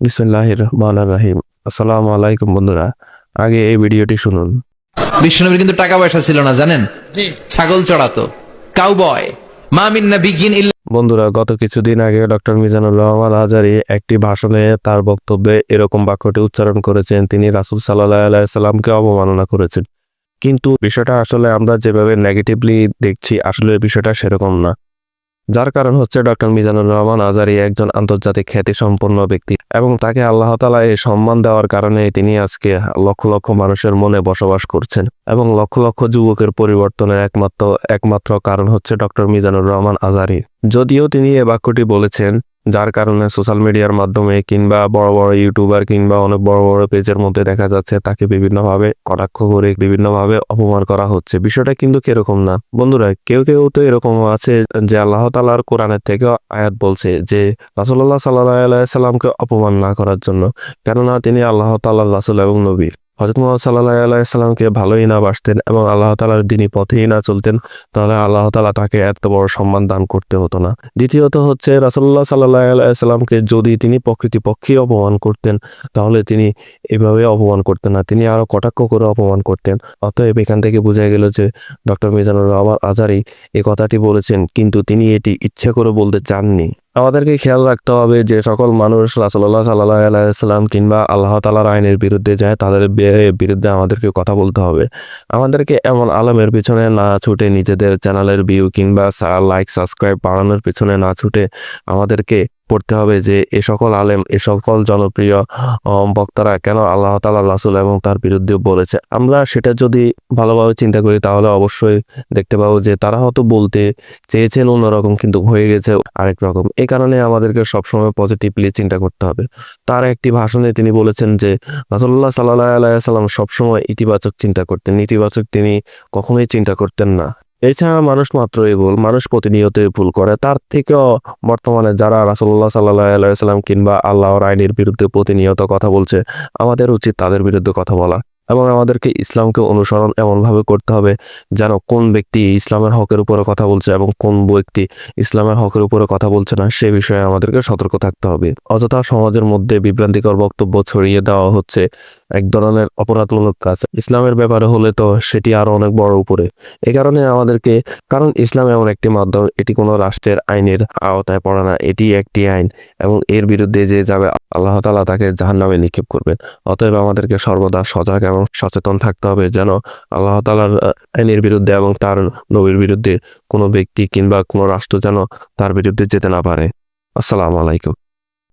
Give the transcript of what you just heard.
বিসমুল্লাহ রহমান রাহিম। আসসালামু আলাইকুম বন্ধুরা আগে এই ভিডিওটি শুনুন। বিষ্ণুনবীর কিন্তু টাকা পয়সা ছিল না জানেন? ছাগল চড়াতো। কাউবয় মা মিন্না ইল্লা বন্ধুরা গত কিছুদিন আগে ডক্টর মিজানুর রহমান আজারি একটি ভাষণে তার বক্তব্যে এরকম বাক্যটি উচ্চারণ করেছেন। তিনি রাসুল সাল্লাহ আলাইসাল্লামকে অবমাননা করেছেন। কিন্তু বিষয়টা আসলে আমরা যেভাবে নেগেটিভলি দেখছি আসলে বিষয়টা সেরকম না। যার কারণ হচ্ছে ডক্টর মিজানুর রহমান আজারি একজন আন্তর্জাতিক খ্যাতি সম্পন্ন ব্যক্তি এবং তাকে আল্লাহ তালা এই সম্মান দেওয়ার কারণে তিনি আজকে লক্ষ লক্ষ মানুষের মনে বসবাস করছেন এবং লক্ষ লক্ষ যুবকের পরিবর্তনের একমাত্র একমাত্র কারণ হচ্ছে ডক্টর মিজানুর রহমান আজারি। যদিও তিনি এ বাক্যটি বলেছেন যার কারণে সোশ্যাল মিডিয়ার মাধ্যমে কিংবা বড় বড় ইউটিউবার কিংবা অনেক বড় বড় পেজের মধ্যে দেখা যাচ্ছে তাকে বিভিন্নভাবে কটাক্ষ করে বিভিন্নভাবে অপমান করা হচ্ছে। বিষয়টা কিন্তু কীরকম না? বন্ধুরা, কেউ কেউ তো এরকম আছে যে আল্লাহ তালার কোরআনের থেকে আয়াত বলছে যে রাসুল্লাহ সাল্লাহ সাল্লামকে অপমান না করার জন্য। কেননা তিনি আল্লাহ তাল্লাহ রাসুল এবং নবীর হজরত মোহাম্মদ সাল্লাহ আলাইসাল্লামকে ভালোই না বাসতেন এবং আল্লাহ তালার দিনই পথেই না চলতেন, তাহলে আল্লাহ তালা তাকে এত বড় সম্মান দান করতে হতো না। দ্বিতীয়ত হচ্ছে রাসুল্লাহ সাল্লাহ আলাইসাল্লামকে যদি তিনি প্রকৃতিপক্ষেই অপমান করতেন, তাহলে তিনি এভাবে অপমান করতেন না, তিনি আরও কটাক্ষ করে অপমান করতেন। অতএব এখান থেকে বোঝা গেল যে ডক্টর মিজানুর রহমান আজারি এই কথাটি বলেছেন, কিন্তু তিনি এটি ইচ্ছে করে বলতে চাননি। আমাদেরকে খেয়াল রাখতে হবে যে সকল মানুষ রাসুল্লাহ সাল্লাহ আলাইসাল্লাম কিংবা আল্লাহ তালার আইনের বিরুদ্ধে যায়, তাদের বিরুদ্ধে আমাদেরকে কথা বলতে হবে। আমাদেরকে এমন আলমের পিছনে না ছুটে, নিজেদের চ্যানেলের ভিউ কিংবা লাইক সাবস্ক্রাইব বাড়ানোর পিছনে না ছুটে আমাদেরকে পড়তে হবে যে এ সকল আলেম, এ সকল জনপ্রিয় বক্তারা কেন আল্লাহ তালা রাসুল এবং তার বিরুদ্ধে বলেছে? আমরা সেটা যদি ভালোভাবে চিন্তা করি, তাহলে অবশ্যই দেখতে পাবো যে তারা হয়তো বলতে চেয়েছেন অন্যরকম কিন্তু হয়ে গেছে আরেক রকম। এই কারণে আমাদেরকে সবসময় পজিটিভলি চিন্তা করতে হবে। তার একটি ভাষণে তিনি বলেছেন যে রাসুল্লাহ সাল্লাহ আলাইসাল্লাম সবসময় ইতিবাচক চিন্তা করতেন। নেতিবাচক তিনি কখনোই চিন্তা করতেন না। এছাড়া মানুষ মাত্রই ভুল, মানুষ প্রতিনিয়তই ভুল করে। তার থেকেও বর্তমানে যারা রাসুল্লাহ সাল্লাহ আলাইসাল্লাম কিংবা আল্লাহর আইনের বিরুদ্ধে প্রতিনিয়ত কথা বলছে, আমাদের উচিত তাদের বিরুদ্ধে কথা বলা। এবং আমাদেরকে ইসলামকে অনুসরণ এমনভাবে করতে হবে যেন কোন ব্যক্তি ইসলামের হকের উপরে কথা বলছে এবং কোন ব্যক্তি ইসলামের হকের উপরে কথা বলছে না, সে বিষয়ে আমাদেরকে সতর্ক থাকতে হবে। অযথা সমাজের মধ্যে বিভ্রান্তিকর বক্তব্য ছড়িয়ে দেওয়া হচ্ছে এক ধরনের অপরাধমূলক কাজ। ইসলামের ব্যাপারে হলে তো সেটি আরও অনেক বড় উপরে। এই কারণে আমাদেরকে, কারণ ইসলাম এমন একটি মাধ্যম, এটি কোনো রাষ্ট্রের আইনের আওতায় পড়ে না, এটি একটি আইন এবং এর বিরুদ্ধে যে যাবে, আল্লাহ তালা তাকে জাহান নামে নিক্ষেপ করবেন। অতএব আমাদেরকে সর্বদা সজাগ এবং সচেতন থাকতে হবে যেন আল্লাহ তালার আইনের বিরুদ্ধে এবং তার নবীর বিরুদ্ধে কোনো ব্যক্তি কিংবা কোনো রাষ্ট্র যেন তার বিরুদ্ধে যেতে না পারে। আসসালামু আলাইকুম।